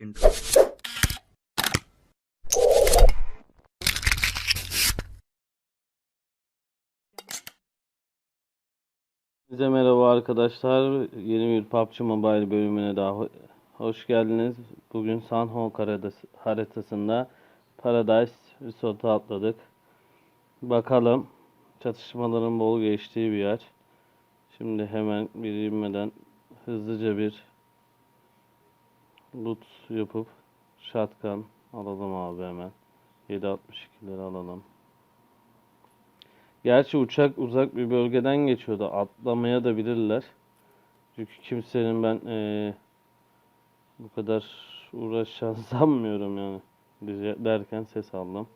Size merhaba arkadaşlar. Yeni bir PUBG Mobile bölümüne daha ho- hoş geldiniz. Bugün haritas- haritasında Paradise Resort'a atladık. Bakalım çatışmaların bol geçtiği bir yer. Şimdi hemen bir inmeden hızlıca bir loot yapıp shotgun alalım abi hemen. 7.62'leri alalım. Gerçi uçak uzak bir bölgeden geçiyordu. Atlamaya da bilirler. Çünkü kimsenin ben eee, bu kadar uğraşacağını sanmıyorum yani. Derken ses aldım.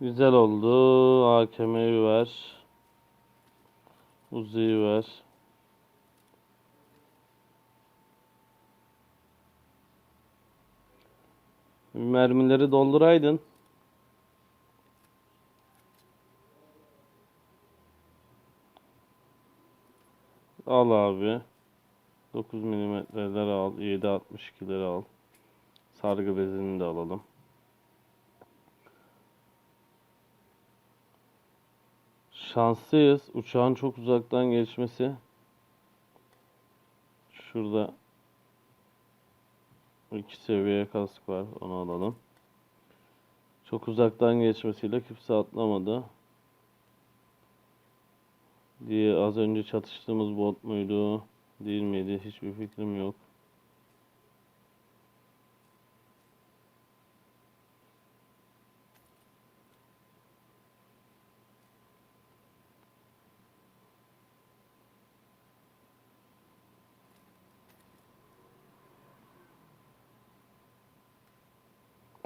Güzel oldu. AKM'yi ver. Uzi'yi ver. Mermileri dolduraydın. Al abi. 9 milimetreler al. 7.62'leri al. Sargı bezini de alalım. Şanslıyız. Uçağın çok uzaktan geçmesi. Şurada iki seviye kask var. Onu alalım. Çok uzaktan geçmesiyle kimse atlamadı. Diye az önce çatıştığımız bot muydu? Değil miydi? Hiçbir fikrim yok.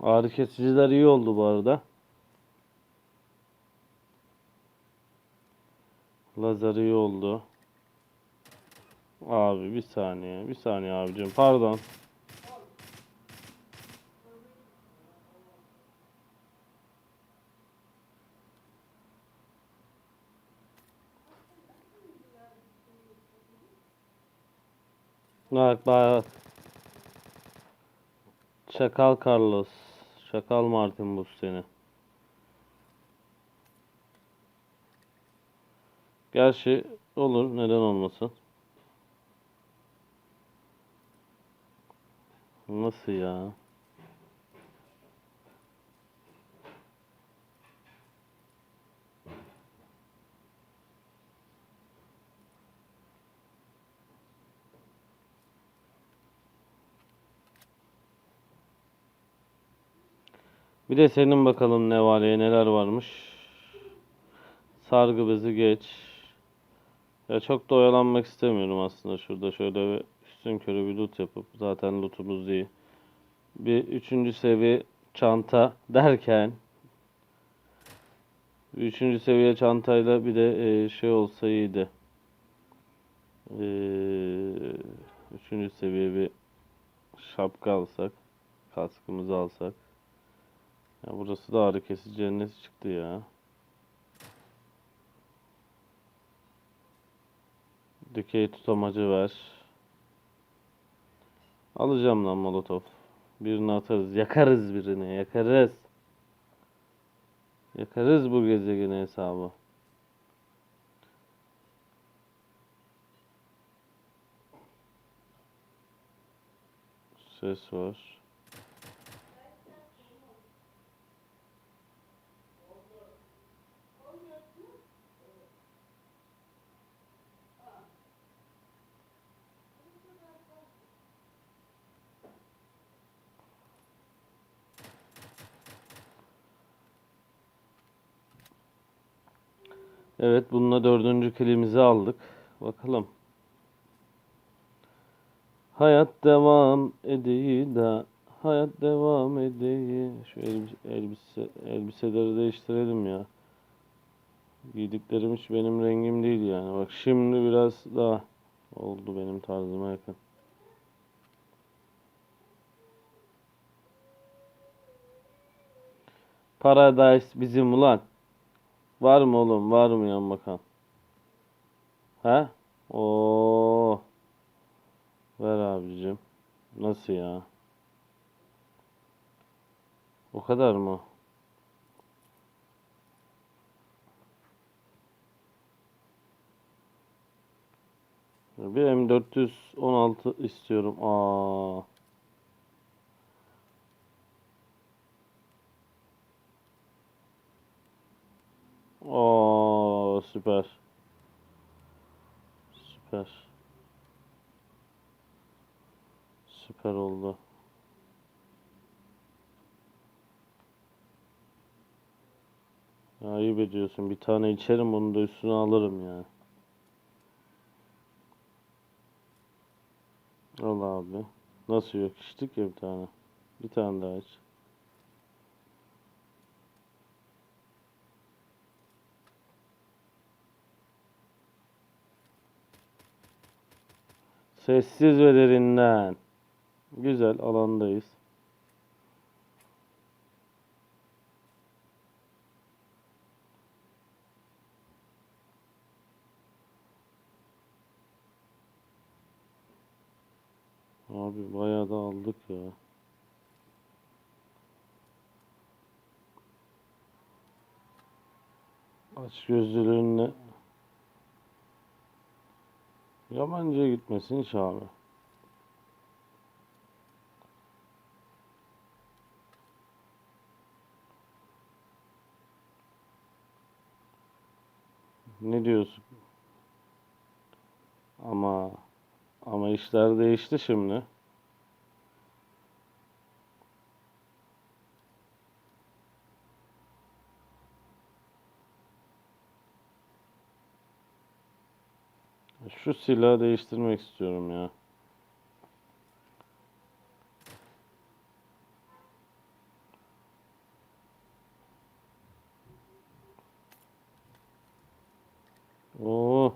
Ağrı kesiciler iyi oldu bu arada. Lazer iyi oldu. Abi bir saniye. Bir saniye abicim. Pardon. Bak bak. Şakal Carlos. Şakal Martin bu seni. Gerçi olur. Neden olmasın? Nasıl ya? Bir de senin bakalım ne var ya neler varmış. Sargı bezi geç. Ya çok da oyalanmak istemiyorum aslında. Şurada şöyle bir üstün körü bir loot yapıp zaten lootumuz iyi. Bir üçüncü seviye çanta derken üçüncü seviye çantayla bir de e, şey olsa iyiydi. E, üçüncü seviye bir şapka alsak, kaskımızı alsak. Ya burası da ağrı kesici cenneti çıktı ya. Dikey tutamacı ver. Alacağım lan molotof. Birini atarız. Yakarız birini. Yakarız. Yakarız bu gezegeni hesabı. Ses var. Evet bununla dördüncü kilimizi aldık. Bakalım. Hayat devam ediyor da hayat devam edeyim. Şu elbise, elbise, elbiseleri değiştirelim ya. Giydiklerim hiç benim rengim değil yani. Bak şimdi biraz daha oldu benim tarzıma yakın. Paradise bizim ulan. Var mı oğlum? Var mı yan bakan? He? Oo. Ver abicim. Nasıl ya? O kadar mı? Bir M416 istiyorum. Aa. Oo, süper. Süper. Süper oldu. Ayıp ediyorsun. Bir tane içerim bunu da üstüne alırım ya. Al abi. Nasıl yok? İçtik ya bir tane. Bir tane daha iç. Sessiz ve derinden. Güzel alandayız. Abi bayağı da aldık ya. Aç gözlülüğünle yabancıya gitmesin hiç abi. Ne diyorsun? Ama ama işler değişti şimdi. Şu silahı değiştirmek istiyorum ya. Oo.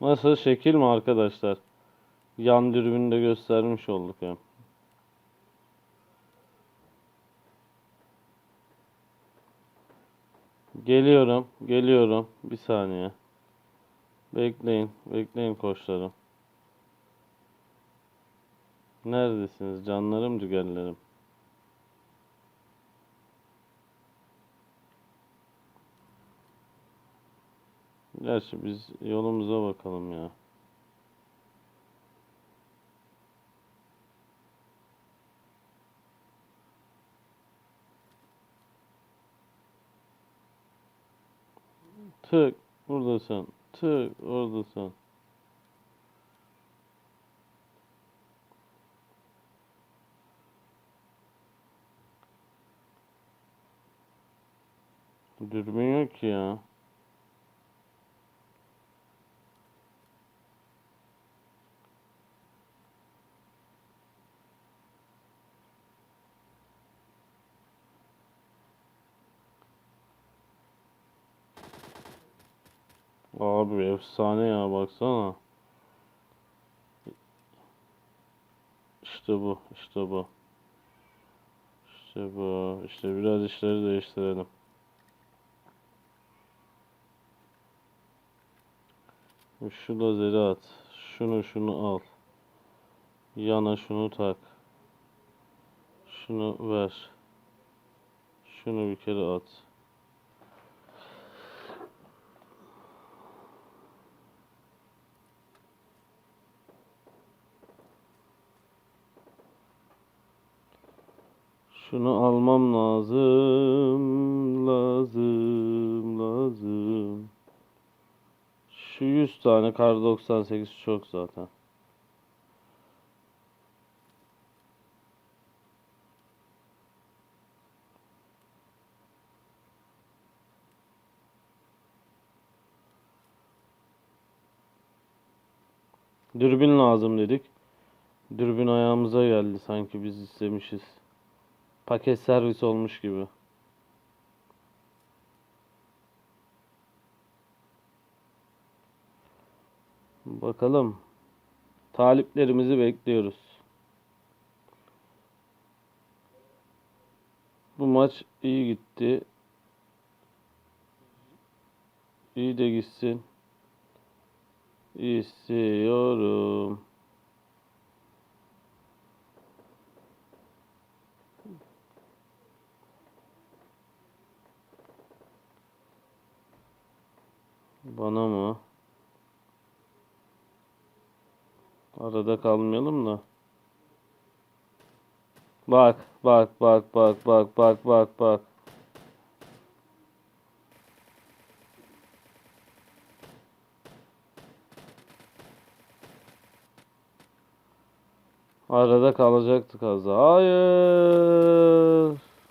Nasıl şekil mi arkadaşlar? Yan dürbünde göstermiş olduk hem. Geliyorum, geliyorum. Bir saniye. Bekleyin, bekleyin koçlarım. Neredesiniz canlarım, cügellerim? Gerçi biz yolumuza bakalım ya. Tık buradasın. Tık oradasın. Dürbün yok ki ya. Abi efsane ya baksana. İşte bu, işte bu. İşte bu. İşte biraz işleri değiştirelim. Şu lazeri at. Şunu şunu al. Yana şunu tak. Şunu ver. Şunu bir kere at. Şunu almam lazım, lazım, lazım. Şu 100 tane kar 98 çok zaten. Dürbün lazım dedik. Dürbün ayağımıza geldi sanki biz istemişiz. Paket servis olmuş gibi. Bakalım. Taliplerimizi bekliyoruz. Bu maç iyi gitti. İyi de gitsin. İstiyorum. Bana mı? Arada kalmayalım da. Bak, bak, bak, bak, bak, bak, bak, bak. Arada kalacaktık az. Hayır.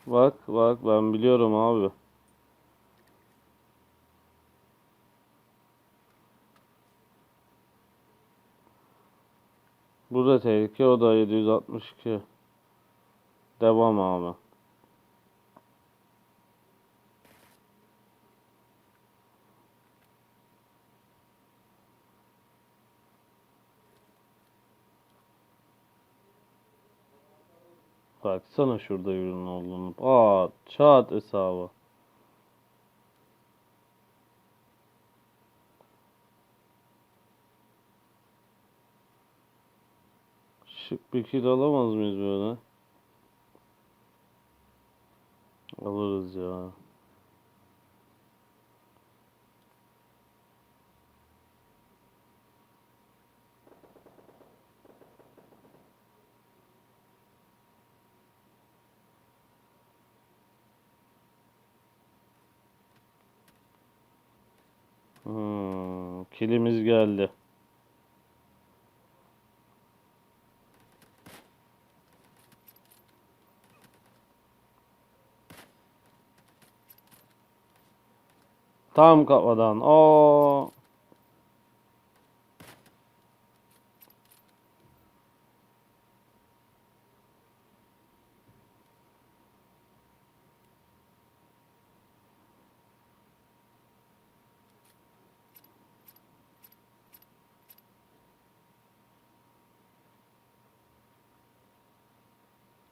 Bak, bak ben biliyorum abi. Burada tehlike o da 762. Devam abi. Baksana şurada ürün olduğunu. Aa, çat hesabı. Şık bir kil alamaz mıyız böyle? Alırız ya. Hmm, kilimiz geldi. Tam kafadan. Oo.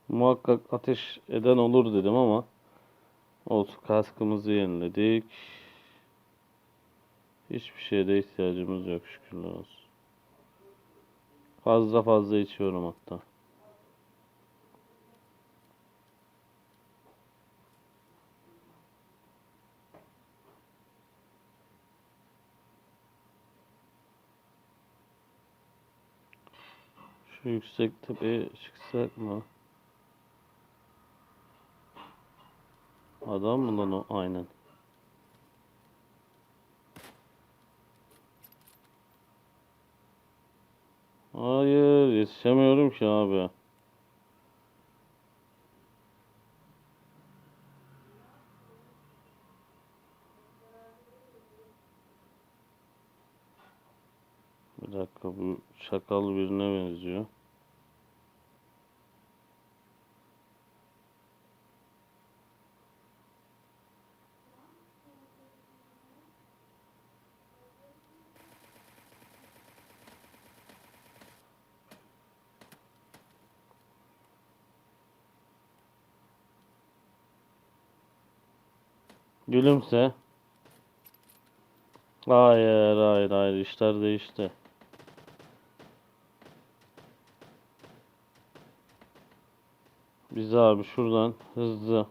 Muhakkak ateş eden olur dedim ama olsun kaskımızı yeniledik. Hiçbir şeye de ihtiyacımız yok şükürler olsun. Fazla fazla içiyorum hatta. Şu yüksek tepeye çıksak mı? Adam mı lan o? Aynen. Hayır, yetişemiyorum ki abi. Bir dakika bu şakal birine benziyor. Gülümse. Hayır, hayır, hayır. İşler değişti. Biz abi şuradan hızlı.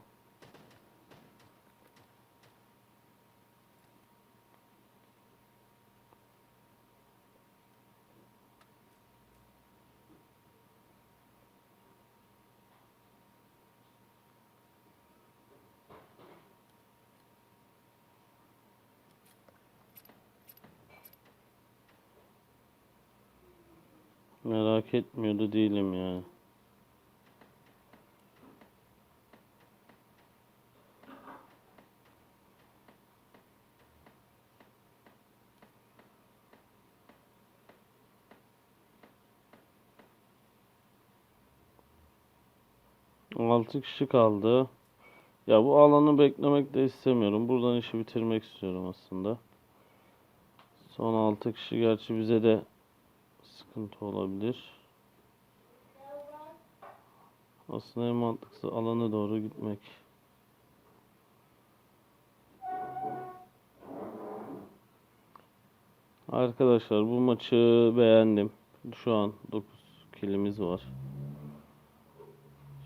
hak etmiyordu değilim yani. Altı kişi kaldı. Ya bu alanı beklemek de istemiyorum. Buradan işi bitirmek istiyorum aslında. Son 6 kişi gerçi bize de sıkıntı olabilir. Aslında en mantıklısı alana doğru gitmek. Arkadaşlar bu maçı beğendim. Şu an 9 kilimiz var.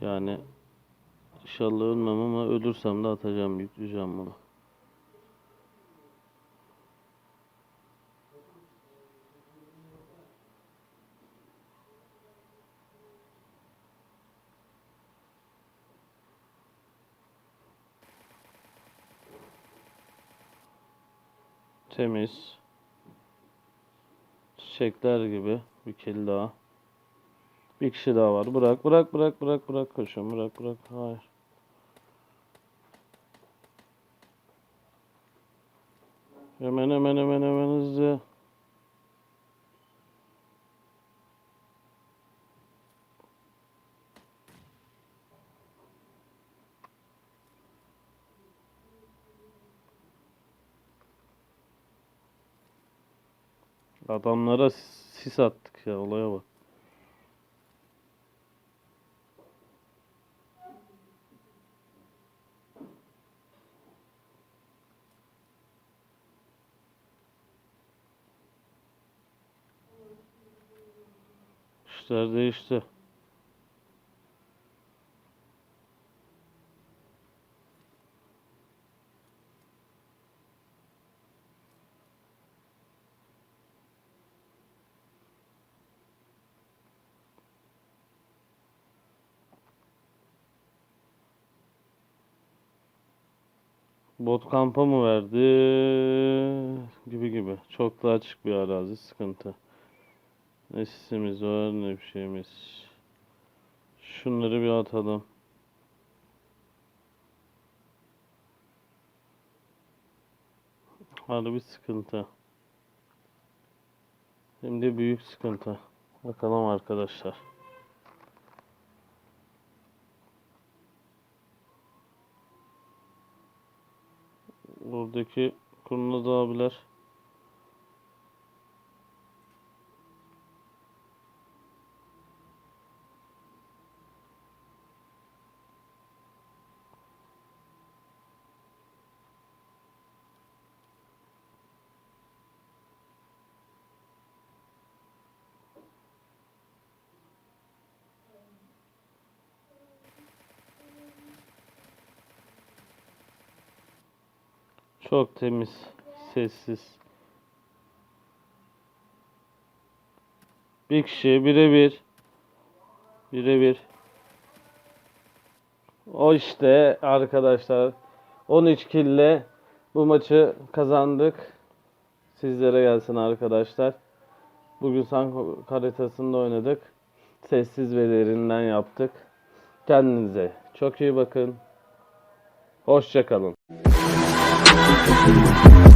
Yani inşallah ölmem ama ölürsem de atacağım, yükleyeceğim bunu. Temiz. Çiçekler gibi. Bir kill daha. Bir kişi daha var. Bırak, bırak, bırak, bırak, bırak koşun. Bırak, bırak. Hayır. Hemen, hemen, hemen, hemen hızlı. Adamlara sis attık ya olaya bak. İşler değişti. Bot kampa mı verdi? Gibi gibi. Çok daha açık bir arazi sıkıntı. Ne sisimiz var ne bir şeyimiz. Şunları bir atalım. Harbi sıkıntı. Şimdi büyük sıkıntı. Bakalım arkadaşlar. Buradaki kurnaz abiler çok temiz, sessiz. Bir kişi birebir. Birebir. O işte arkadaşlar. 13 kille bu maçı kazandık. Sizlere gelsin arkadaşlar. Bugün Sanko haritasında oynadık. Sessiz ve derinden yaptık. Kendinize çok iyi bakın. Hoşçakalın. Thank you.